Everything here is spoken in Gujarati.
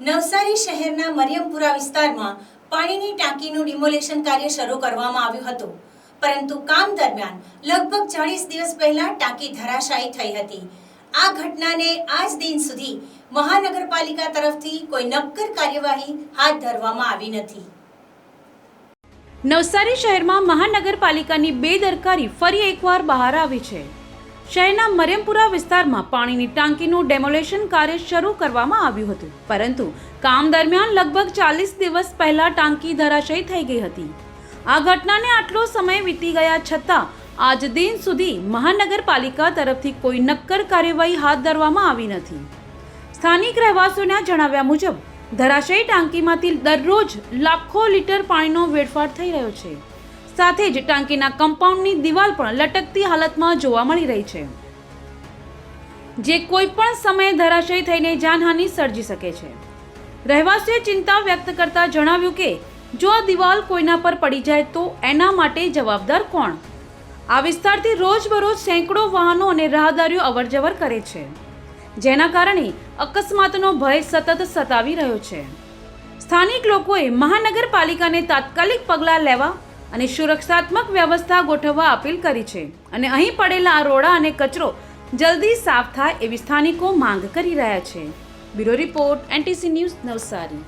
નવસારી શહેરના મરિયમપુરા વિસ્તારમાં પાણીની ટાંકીનું ડિમોલેશન કાર્ય શરૂ કરવામાં આવ્યું હતું. પરંતુ કામ દરમિયાન લગભગ ચાળીસ દિવસ પહેલા ટાંકી ધરાશાયી થઈ હતી. આ ઘટનાને આજ દિન સુધી મહાનગરપાલિકા તરફથી કોઈ નક્કર કાર્યવાહી હાથ ધરવામાં આવી નથી. નવસારી શહેરમાં મહાનગરપાલિકાની બેદરકારી ફરી એકવાર બહાર આવી છે. શહેરના મરિયમપુરા વિસ્તારમાં પાણીની ટાંકીનું ડેમોલેશન કાર્ય શરૂ કરવામાં આવ્યું હતું. પરંતુ કામ દરમિયાન લગભગ ચાલીસ દિવસ પહેલા ટાંકી ધરાશયી થઈ ગઈ હતી. આ ઘટનાને આટલો સમય વીતી ગયા છતાં, આજ દિન સુધી મહાનગરપાલિકા તરફથી કોઈ નક્કર કાર્યવાહી હાથ ધરવામાં આવી નથી. સ્થાનિક રહેવાસીઓના જણાવ્યા મુજબ, ધરાશયી ટાંકીમાંથી દરરોજ લાખો લીટર પાણીનો વેડફાટ થઈ રહ્યો છે. સાથે જ ટાંકીના કમ્પાઉન્ડની દિવાલ પણ લટકતી હાલતમાં જોવા મળી રહી છે. જે કોઈ પણ સમયે ધરાશયી થઈને જાનહાનિ સર્જી શકે છે. રહેવાસીઓએ ચિંતા વ્યક્ત કરતા જણાવ્યું કે, જો આ દિવાલ કોઈના પર પડી જાય તો એના માટે જવાબદાર કોણ? આ વિસ્તારથી રોજબરોજ સેંકડો વાહનો અને રાહદારીઓ અવરજવર કરે છે. જેના કારણે અકસ્માતનો ભય સતત સતાવી રહ્યો છે. સ્થાનિક લોકોએ મહાનગરપાલિકાને તાત્કાલિક પગલાં લેવા અને સુરક્ષાત્મક વ્યવસ્થા ગોઠવવા અપીલ કરી છે. અને અહીં પડેલા આ રોડા અને કચરો જલ્દી સાફ થાય એવી સ્થાનિકો માંગ કરી રહ્યા છે. Bureau report, NTC news Navsari.